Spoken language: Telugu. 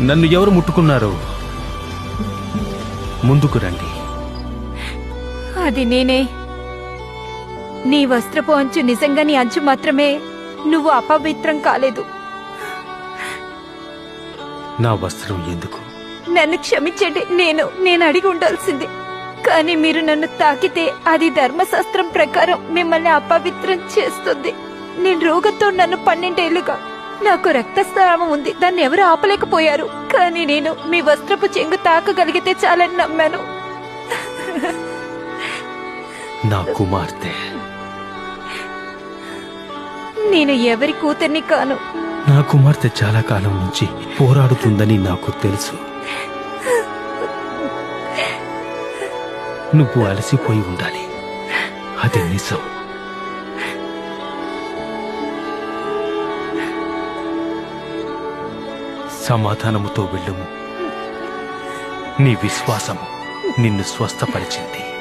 నన్ను ఎవరు ముట్టుకున్నారో ముందుకు రండి. అది నేనే. నీ వస్త్రపు అంచు నిజంగా నీ అంచు మాత్రమే. నువ్వు అపవిత్రం కాలేదు. నా వస్త్రం ఎందుకు? నన్ను క్షమించండి నేను నేను అడిగి ఉండాల్సింది. కానీ మీరు నన్ను తాకితే అది ధర్మశాస్త్రం ప్రకారం మిమ్మల్ని అపవిత్రం చేస్తుంది. నేను రోగంతో నన్ను పన్నెండేళ్ళుగా నాకు రక్తస్రావం ఉంది. దాన్ని ఎవరు ఆపలేకపోయారు. కానీ నేను మీ వస్త్రపు చెంగు తాకగలిగితే చాలని నమ్మాను. నా కుమార్తె. నేను ఎవరి కూతుర్ని కాను. నా కుమార్తె చాలా కాలం నుంచి పోరాడుతుందని నాకు తెలుసు. నువ్వు అలసిపోయి ఉండాలి. అది నిజం. సమాధానముతో వెళ్ళుము. నీ విశ్వాసము నిన్ను స్వస్థపరిచింది.